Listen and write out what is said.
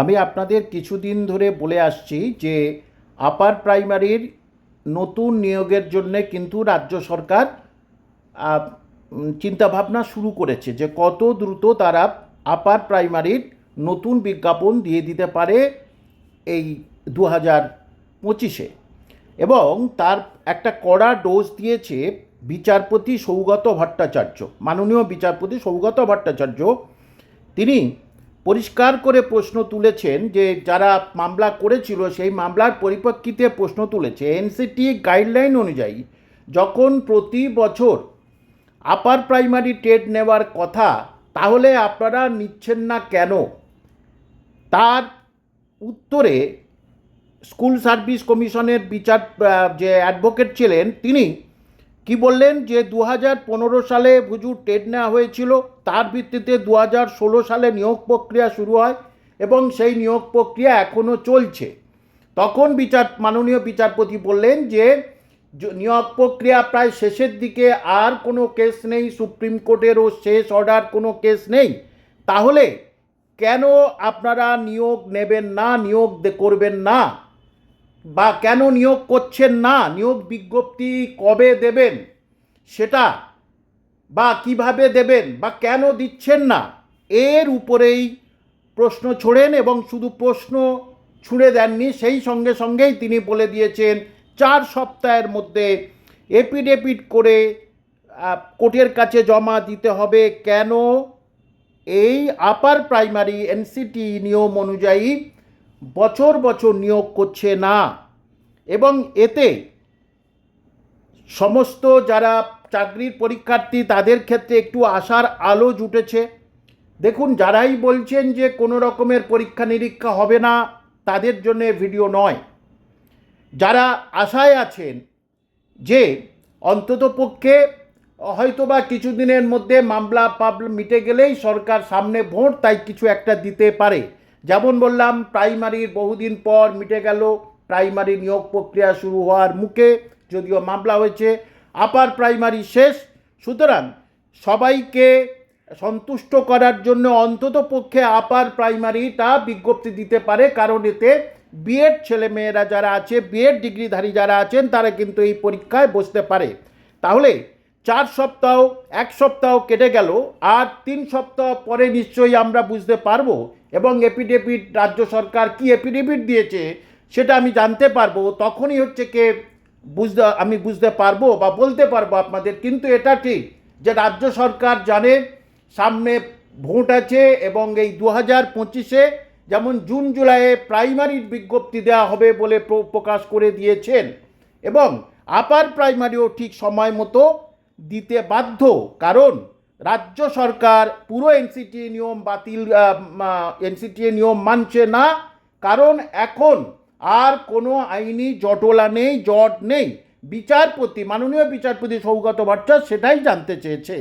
আমি আপনাদের কিছুদিন ধরে বলে আসছি যে আপার প্রাইমারির নতুন নিয়োগের জন্য কিন্তু রাজ্য সরকার চিন্তাভাবনা শুরু করেছে যে কত দ্রুত তারা আপার প্রাইমারির নতুন বিজ্ঞাপন দিয়ে দিতে পারে এই দু হাজার পঁচিশে। এবং তার একটা কড়া ডোজ দিয়েছে বিচারপতি সৌগত ভট্টাচার্য, মাননীয় বিচারপতি সৌগত ভট্টাচার্য। তিনি পরিষ্কার করে প্রশ্ন তুলেছেন যে যারা মামলা করেছিল, সেই মামলার পরিপ্রেক্ষিতে প্রশ্ন তুলেছে এনসিটি গাইডলাইন অনুযায়ী যখন প্রতি বছর আপার প্রাইমারি টেট নেওয়ার কথা, তাহলে আপনারা নিচ্ছেন না কেন? তার উত্তরে স্কুল সার্ভিস কমিশনের বিচার যে অ্যাডভোকেট ছিলেন, তিনি কি বললেন যে দু হাজার পনেরো সালে ভুজুর টেট নেওয়া হয়েছিল? তার ভিত্তিতে দু হাজার ষোলো সালে নিয়োগ প্রক্রিয়া শুরু হয় এবং সেই নিয়োগ প্রক্রিয়া এখনও চলছে। তখন বিচার, মাননীয় বিচারপতি বললেন যে নিয়োগ প্রক্রিয়া প্রায় শেষের দিকে, আর কোনো কেস নেই, সুপ্রিম কোর্টেরও শেষ অর্ডার কোনো কেস নেই। তাহলে কেন আপনারা নিয়োগ নেবেন না, নিয়োগ করবেন না? বা কেন নিয়োগ করছেন না? নিয়োগ বিজ্ঞপ্তি কবে দেবেন? সেটা বা কীভাবে দেবেন বা কেন দিচ্ছেন না? এর উপরেই প্রশ্ন ছোড়েন এবং শুধু প্রশ্ন ছুঁড়ে দেননি, সেই সঙ্গে সঙ্গেই তিনি বলে দিয়েছেন, চার সপ্তাহের মধ্যে এপিডেপিট করে কোর্টের কাছে জমা দিতে হবে। কেন? এই আপার প্রাইমারি এনসিটি নিয়ম অনুযায়ী বছর বছর নিয়োগ করছে না। এবং এতে সমস্ত যারা চাকরির পরীক্ষার্থী, তাদের ক্ষেত্রে একটু আশার আলো জুটেছে। দেখুন, যারাই বলছেন যে কোনো রকমের পরীক্ষা নিরীক্ষা হবে না, তাদের জন্য ভিডিও নয়। যারা আশায় আছেন যে অন্তত পক্ষে হয়তোবা কিছুদিনের মধ্যে মামলা পাবলা মিটে গেলেই সরকার সামনে ভোট, তাই কিছু একটা দিতে পারে। যেমন বললাম প্রাইমারির বহুদিন পর মিটে গেল প্রাইমারি নিয়োগ প্রক্রিয়া শুরু হওয়ার মুখে যদিও মামলা হয়েছে আপার প্রাইমারি শেষ, সুতরাং সবাইকে সন্তুষ্ট করার জন্য অন্তত পক্ষে আপার প্রাইমারিটা বিজ্ঞপ্তি দিতে পারে, কারণ এতে বিএড ছেলেমেয়েরা যারা আছে বিএড ডিগ্রিধারী যারা আছেন, তারা কিন্তু এই পরীক্ষায় বসতে পারে। তাহলে চার সপ্তাহ, এক সপ্তাহ কেটে গেল, আর তিন সপ্তাহ পরে নিশ্চয়ই আমরা বুঝতে পারব এবং এপিডেভিট রাজ্য সরকার কি এপিডেভিট দিয়েছে সেটা আমি জানতে পারব। তখনই হচ্ছে কে বুঝতে, আমি বুঝতে পারব বা বলতে পারব আপনাদের। কিন্তু এটা ঠিক যে রাজ্য সরকার জানে সামনে ভোট আছে এবং এই দু হাজার পঁচিশে যেমন জুন, জুলাইয়ে প্রাইমারির বিজ্ঞপ্তি দেওয়া হবে বলে প্র- প্রকাশ করে দিয়েছেন এবং আপার প্রাইমারিও ঠিক সময় মতো দিতে বাধ্য। কারণ রাজ্য সরকার পুরো এনসিটি নিয়ম বাতিল এনসিটি নিয়ম মানছে না। কারণ এখন আর কোনো আইনি জটলা নেই, জট নেই। বিচারপতি, মাননীয় বিচারপতি সৌগত ভট্টাচার্য সেটাই জানতে চেয়েছে।